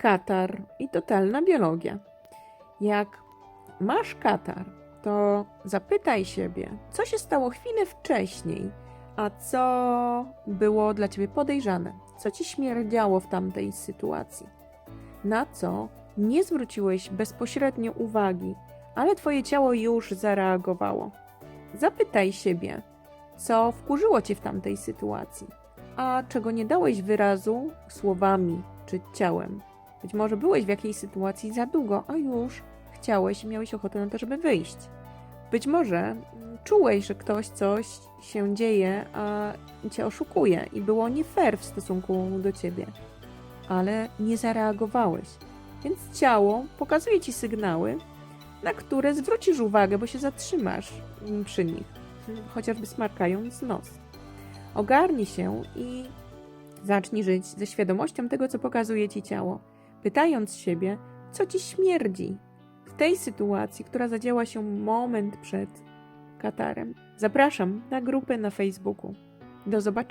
katar i totalna biologia. Jak masz katar, to zapytaj siebie, co się stało chwilę wcześniej, a co było dla ciebie podejrzane, co ci śmierdziało w tamtej sytuacji, na co nie zwróciłeś bezpośrednio uwagi, ale twoje ciało już zareagowało. Zapytaj siebie, co wkurzyło cię w tamtej sytuacji, a czego nie dałeś wyrazu słowami czy ciałem. Być może byłeś w jakiejś sytuacji za długo, a już chciałeś i miałeś ochotę na to, żeby wyjść. Być może mm, czułeś, że ktoś coś się dzieje, a cię oszukuje i było nie fair w stosunku do ciebie, ale nie zareagowałeś. Więc ciało pokazuje ci sygnały, na które zwrócisz uwagę, bo się zatrzymasz mm, przy nich, chociażby smarkając nos. Ogarnij się i zacznij żyć ze świadomością tego, co pokazuje ci ciało, pytając siebie, co ci śmierdzi w tej sytuacji, która zadziała się moment przed Katarem. Zapraszam na grupę na Facebooku. Do zobaczenia.